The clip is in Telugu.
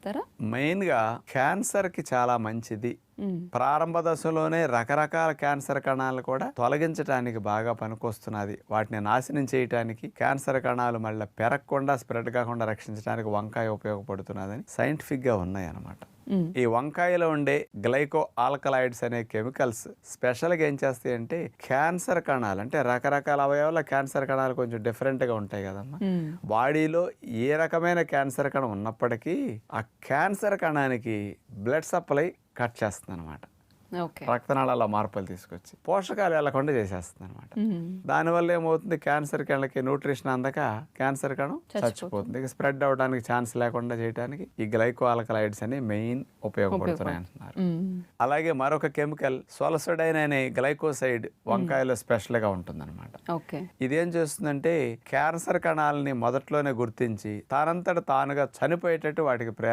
చెప్తారా మెయిన్గా క్యాన్సర్కి చాలా మంచిది. ప్రారంభ దశలోనే రకరకాల క్యాన్సర్ కణాలు కూడా తొలగించడానికి బాగా పనికొస్తున్నది వాటిని నాశనం చేయడానికి క్యాన్సర్ కణాలు మళ్ళీ పెరగకుండా స్ప్రెడ్ కాకుండా రక్షించడానికి వంకాయ ఉపయోగపడుతున్నదని సైంటిఫిక్గా ఉన్నాయి అన్నమాట. ఈ వంకాయలో ఉండే గ్లైకో ఆల్కలాయిడ్స్ అనే కెమికల్స్ స్పెషల్గా ఏం చేస్తాయి అంటే క్యాన్సర్ కణాలు అంటే రకరకాల అవయవాల క్యాన్సర్ కణాలు కొంచెం different గా ఉంటాయి కదమ్మా. మ్మ్. బాడీలో ఏ రకమైన క్యాన్సర్ కణం ఉన్నప్పటికీ ఆ క్యాన్సర్ కణానికి బ్లడ్ సప్లై కట్ చేస్తుంది అనమాట రక్తనాళాల మార్పులు తీసుకొచ్చి పోషకాలు వెళ్ళకుండా చేసేస్తుంది అనమాట. దానివల్ల ఏమవుతుంది? క్యాన్సర్ కణకి న్యూట్రిషన్ అందక క్యాన్సర్ కణం చచ్చిపోతుంది. ఇక స్ప్రెడ్ అవడానికి ఛాన్స్ లేకుండా చేయడానికి ఈ గ్లైకో ఆల్కలైడ్స్ అని మెయిన్ ఉపయోగపడుతున్నాయి అంటున్నారు. అలాగే మరొక కెమికల్ సోలసోడైన్ అనే గ్లైకోసైడ్ వంకాయలో స్పెషల్గా ఉంటుందన్నమాట. ఓకే. ఇదేం చేస్తుందంటే క్యాన్సర్ కణాలని మొదట్లోనే గుర్తించి తానంతట తానుగా చనిపోయేటట్టు వాటికి ప్రేరణ